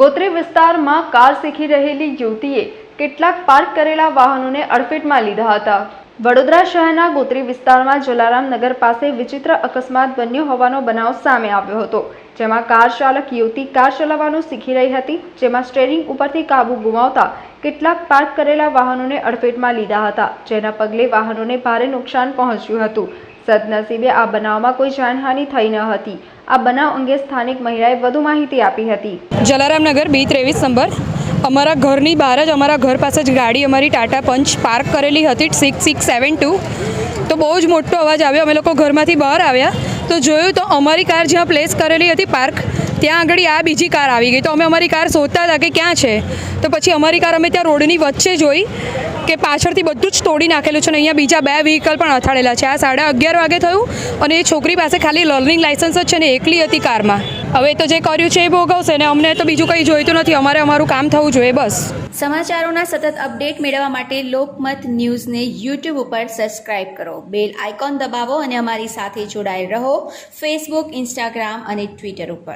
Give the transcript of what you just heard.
ગોત્રી વિસ્તારમાં કાર શીખી રહેલી યુવતીએ કેટલાક પાર્ક કરેલા વાહનોને અડફેટમાં લીધા હતા. વડોદરા શહેરના ગોત્રી વિસ્તારમાં જલારામ નગર પાસે વિચિત્ર અકસ્માત બન્યો હોવાનો બનાવ સામે આવ્યો હતો, જેમાં કાર ચાલક યુવતી કાર ચલાવવાનું શીખી રહી હતી, જેમાં સ્ટેરિંગ ઉપરથી કાબુ ગુમાવતા કેટલાક પાર્ક કરેલા વાહનોને અડફેટમાં લીધા હતા, જેના પગલે વાહનોને ભારે નુકસાન પહોંચ્યું હતું. સદનસીબે આ બનાવમાં કોઈ જાનહાનિ થઈ ન હતી. આ બનાવ અંગે સ્થાનિક મહિલાએ વધુ માહિતી આપી હતી. જલારામનગર બી ત્રેવીસ નંબર. અમારા ઘરની બહાર જ અમારા ઘર પાસે જ ગાડી અમારી ટાટા પંચ પાર્ક કરેલી હતી સિક્સ સિક્સ સેવન ટુ તો બહુ જ મોટો અવાજ આવ્યો. અમે લોકો ઘરમાંથી બહાર આવ્યા. તો જોયું તો અમારી કાર જ્યાં પ્લેસ કરેલી હતી પાર્ક ત્યાં આગળ આ બીજી કાર આવી ગઈ. તો અમે અમારી કાર શોધતા હતા કે ક્યાં છે. તો પછી અમારી કાર અમે ત્યાં રોડની વચ્ચે જોઈ કે પાછળથી બધું જ તોડી નાખેલું છે અને અહીંયા બીજા બે વ્હીકલ પણ અથાડેલા છે. આ સાડા અગિયાર વાગે થયું અને એ છોકરી પાસે ખાલી લર્નિંગ લાઇસન્સ જ છે ને એકલી હતી કારમાં. હવે તો જે કર્યું છે એ ભોગવશે ને અમને તો બીજું કંઈ જોઈતું નથી. અમારે અમારું કામ થવું જોઈએ, બસ. સમાચારોના સતત અપડેટ મેળવવા માટે લોકમત ન્યૂઝને યુટ્યુબ ઉપર સબસ્ક્રાઇબ કરો. બેલ આઇકોન દબાવો અને અમારી સાથે જોડાયેલ રહો. ફેસબુક ઇન્સ્ટાગ્રામ અને ટ્વિટર ઉપર.